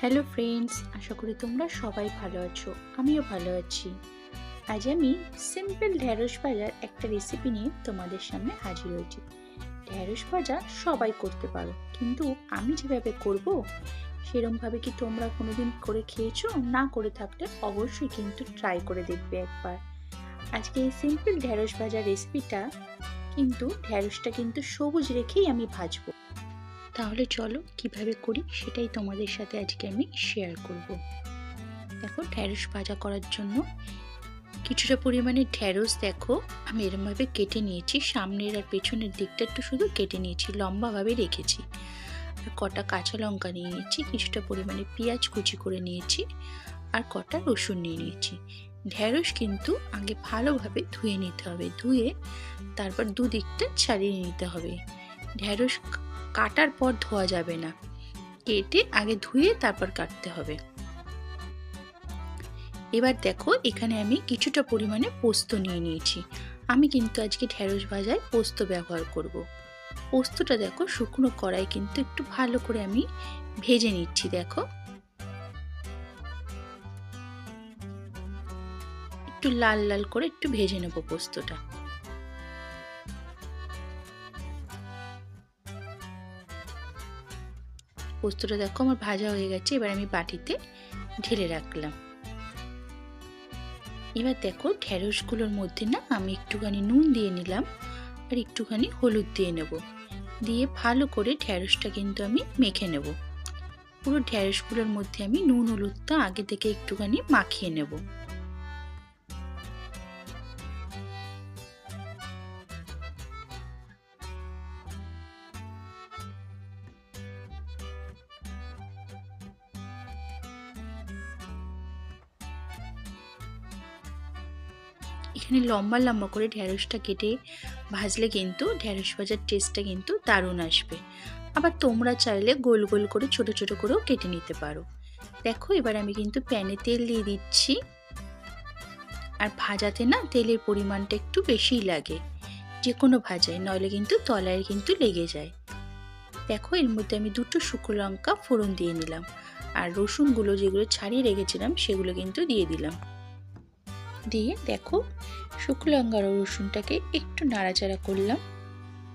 Hello friends আশা করি তোমরা সবাই ভালো আছো, আমিও ভালো আছি। আজ আমি সিম্পল ঢ্যাঁড়স ভাজার একটা রেসিপি নিয়ে তোমাদের সামনে হাজির হয়েছি। ঢ্যাঁড়স ভাজা সবাই করতে পারো, কিন্তু আমি যেভাবে করব, সেরমভাবে কি তোমরা কোনোদিন করে খেয়েছো? না করে থাকলে অবশ্যই কিন্তু ট্রাই করে দেখবে একবার। আজকে এই সিম্পল ঢ্যাঁড়স ভাজার রেসিপিটা কিন্তু ঢ্যাঁড়সটা কিন্তু সবুজ রেখেই আমি ভাজবো। তাহলে চলো কীভাবে করি সেটাই তোমাদের সাথে আজকে আমি শেয়ার করব। দেখো ঢ্যাঁড়স ভাজা করার জন্য কিছুটা পরিমাণে ঢ্যাঁড়স দেখো, আমি এরমভাবে কেটে নিয়েছি। সামনের আর পেছনের দিকটা একটু শুধু কেটে নিয়েছি, লম্বাভাবে রেখেছি। আর কটা কাঁচা লঙ্কা নিয়ে নিয়েছি, কিছুটা পরিমাণে পেঁয়াজ কুচি করে নিয়েছি আর কটা রসুন নিয়ে নিয়েছি। ঢ্যাঁড়স কিন্তু আগে ভালোভাবে ধুয়ে নিতে হবে, ধুয়ে তারপর দুদিকটা ছাড়িয়ে নিতে হবে। ঢ্যাঁড়স কাটার পর ধোয়া যাবে না। কেটে আগে ধুয়ে তারপর কাটতে হবে। এবার দেখো, এখানে আমি কিছুটা পরিমাণে পোস্ত নিয়ে নিয়েছি। আমি কিন্তু আজকে ঢেঁড়স ভাজায় পোস্ত ব্যবহার করব। পোস্তটা দেখো, শুকনো কড়াই কিন্তু একটু ভালো করে আমি ভেজে নিচ্ছি, দেখো। একটু লাল লাল করে একটু ভেজে নেব পোস্তটা। পোস্তটা দেখো আমার ভাজা হয়ে গেছে, এবার আমি বাটিতে ঢেলে রাখলাম। এবার দেখো ঢেঁড়সগুলোর মধ্যে না আমি একটুখানি নুন দিয়ে নিলাম, আর একটুখানি হলুদ দিয়ে নেব। দিয়ে ভালো করে ঢেঁড়সটা কিন্তু আমি মেখে নেব। পুরো ঢেঁড়সগুলোর মধ্যে আমি নুন, হলুদটা আগে থেকে একটুখানি মাখিয়ে নেব। এখানে লম্বা লম্বা করে ঢ্যাঁড়সটা কেটে ভাজলে কিন্তু ঢ্যাঁড়স ভাজার টেস্টটা কিন্তু দারুণ আসবে। আবার তোমরা চাইলে গোল গোল করে ছোট ছোট করেও কেটে নিতে পারো। দেখো, এবার আমি কিন্তু প্যানে তেল দিয়ে দিচ্ছি। আর ভাজাতে না তেলের পরিমাণটা একটু বেশিই লাগে। যে কোনো ভাজায়, নইলে কিন্তু তলায় কিন্তু লেগে যায়। দেখো, এর মধ্যে আমি দুটো শুকনো লঙ্কা ফোড়ন দিয়ে নিলাম। আর রসুনগুলো যেগুলো ছাড়িয়ে রেখেছিলাম, সেগুলো কিন্তু দিয়ে দিলাম। দিয়ে দেখো শুকনো লঙ্কা আর রসুনটাকে একটু নাড়াচাড়া করলাম।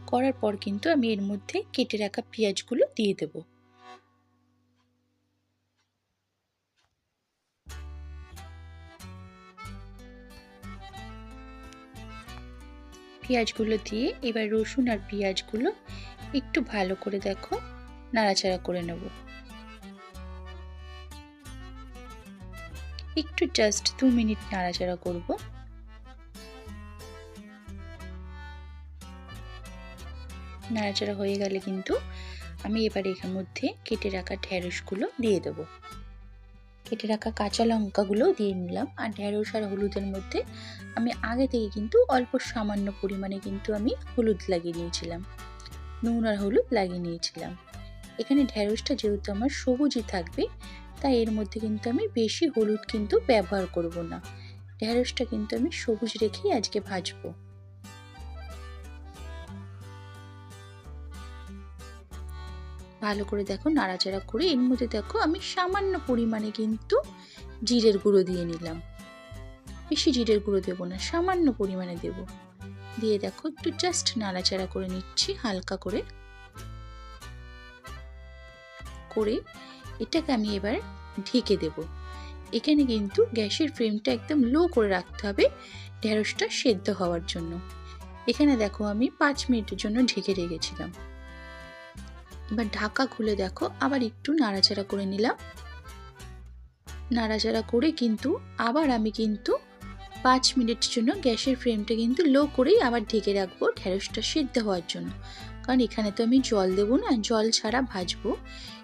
করার পর কিন্তু আমি এর মধ্যে কেটে রাখা পেঁয়াজগুলো দিয়ে দেব। পেঁয়াজগুলো দিয়ে এবার রসুন আর পেঁয়াজগুলো একটু ভালো করে দেখো, নাড়াচাড়া করে নেব। একটু জাস্ট দু মিনিট নাড়াচাড়া করব। নাড়াচাড়া হয়ে গেলে কিন্তু আমি এবার এর মধ্যে কেটে রাখা ঢেঁড়সগুলো দিয়ে দেব। কেটে রাখা কাঁচা লঙ্কাগুলো দিয়ে নিলাম আর ঢেঁড়স আর হলুদের মধ্যে আমি আগে থেকে কিন্তু অল্প সামান্য পরিমাণে কিন্তু আমি হলুদ লাগিয়ে নিয়েছিলাম, নুন আর হলুদ লাগিয়ে নিয়েছিলাম। এখানে ঢেঁড়সটা যেহেতু আমার সবুজই থাকবে, তাই এর মধ্যে কিন্তু আমি বেশি হলুদ কিন্তু ব্যবহার করব না। ঢেঁড়সটা কিন্তু আমি সবুজ রেখেই আজকে ভাজবো। ভালো করে দেখো, নাড়াচাড়া করে এর মধ্যে দেখো আমি সামান্য পরিমাণে কিন্তু জিরের গুঁড়ো দিয়ে নিলাম। বেশি জিরের গুঁড়ো দেবো না, সামান্য পরিমাণে দেব। দিয়ে দেখো একটু জাস্ট নাড়াচাড়া করে নিচ্ছি হালকা করে। করে এটাকে আমি এবার ঢেকে দেব। এখানে কিন্তু গ্যাসের ফ্লেমটা একদম লো করে রাখতে হবে ঢেঁড়সটা সেদ্ধ হওয়ার জন্য। এখানে দেখো আমি পাঁচ মিনিটের জন্য ঢেকে রেখেছিলাম। এবার ঢাকা খুলে দেখো, আবার একটু নাড়াচাড়া করে নিলাম। নাড়াচাড়া করে কিন্তু আবার আমি কিন্তু পাঁচ মিনিটের জন্য গ্যাসের ফ্লেমটা কিন্তু লো করেই আবার ঢেকে রাখব ঢেঁড়সটা সেদ্ধ হওয়ার জন্য। কারণ এখানে তো আমি জল দেবো না, জল ছাড়া ভাজবো।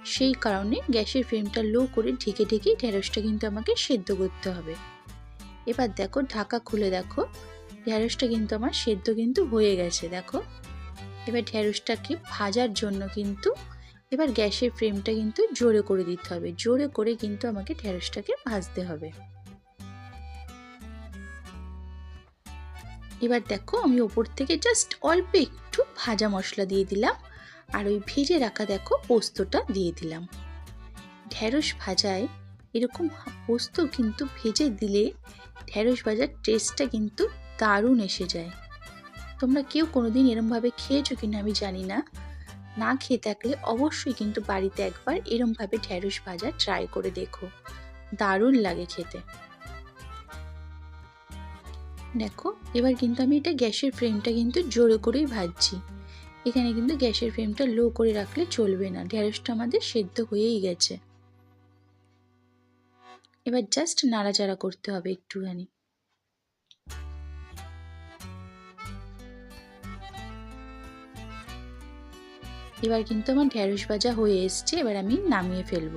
সেই কারণে গ্যাসের ফ্লেমটা লো করে ঢেকে ঢেকে ঢেঁড়সটা কিন্তু আমাকে সেদ্ধ করতে হবে। এবার দেখো, ঢাকা খুলে দেখো, ঢেঁড়সটা কিন্তু আমার সেদ্ধ কিন্তু হয়ে গেছে, দেখো। এবার ঢেঁড়সটাকে ভাজার জন্য কিন্তু এবার গ্যাসের ফ্লেমটা কিন্তু জোরে করে দিতে হবে। জোরে করে কিন্তু আমাকে ঢেঁড়সটাকে ভাজতে হবে। এবার দেখো আমি ওপর থেকে জাস্ট অল্প একটু ভাজা মশলা দিয়ে দিলাম আর ওই ভেজে রাখা দেখো পোস্তটা দিয়ে দিলাম। ঢ্যাঁড়স ভাজায় এরকম পোস্ত কিন্তু ভেজে দিলে ঢ্যাঁড়স ভাজার টেস্টটা কিন্তু দারুণ এসে যায়। তোমরা কেউ কোনোদিন এরমভাবে খেয়েছো কিনা আমি জানি না। না খেয়ে থাকলে অবশ্যই কিন্তু বাড়িতে একবার এরমভাবে ঢ্যাঁড়স ভাজা ট্রাই করে দেখো। দারুণ লাগে খেতে। দেখো, এবার কিন্তু আমি এটা গ্যাসের ফ্লেমটা কিন্তু জোরে করেই ভাজছি। এখানে কিন্তু গ্যাসের ফ্লেমটা লো করে রাখলে চলবে না, ঢ্যাঁড়সটা আমাদের সেদ্ধ হয়েই গেছে। এবার জাস্ট নাড়াচাড়া করতে হবে একটুখানি। এবার কিন্তু আমার ঢ্যাঁড়স ভাজা হয়ে এসছে, এবার আমি নামিয়ে ফেলব।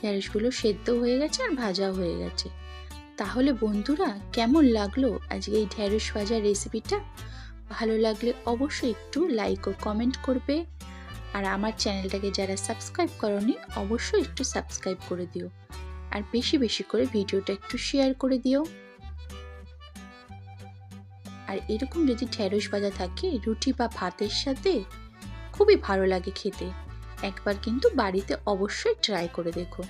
ঢ্যাঁড়সগুলো সেদ্ধ হয়ে গেছে আর ভাজাও হয়ে গেছে। তাহলে বন্ধুরা, কেমন লাগল আজকে এই ঢ্যাঁড়স ভাজার রেসিপিটা? ভালো লাগলে অবশ্যই একটু লাইক ও কমেন্ট করবে। আর আমার চ্যানেলটাকে যারা সাবস্ক্রাইব করনি, অবশ্যই একটু সাবস্ক্রাইব করে দিও। আর বেশি বেশি করে ভিডিওটা একটু শেয়ার করে দিও। আর এরকম যদি ঢ্যাঁড়স ভাজা থাকে, রুটি বা ভাতের সাথে খুবই ভালো লাগে খেতে। একবার কিন্তু বাড়িতে অবশ্যই ট্রাই করে দেখো।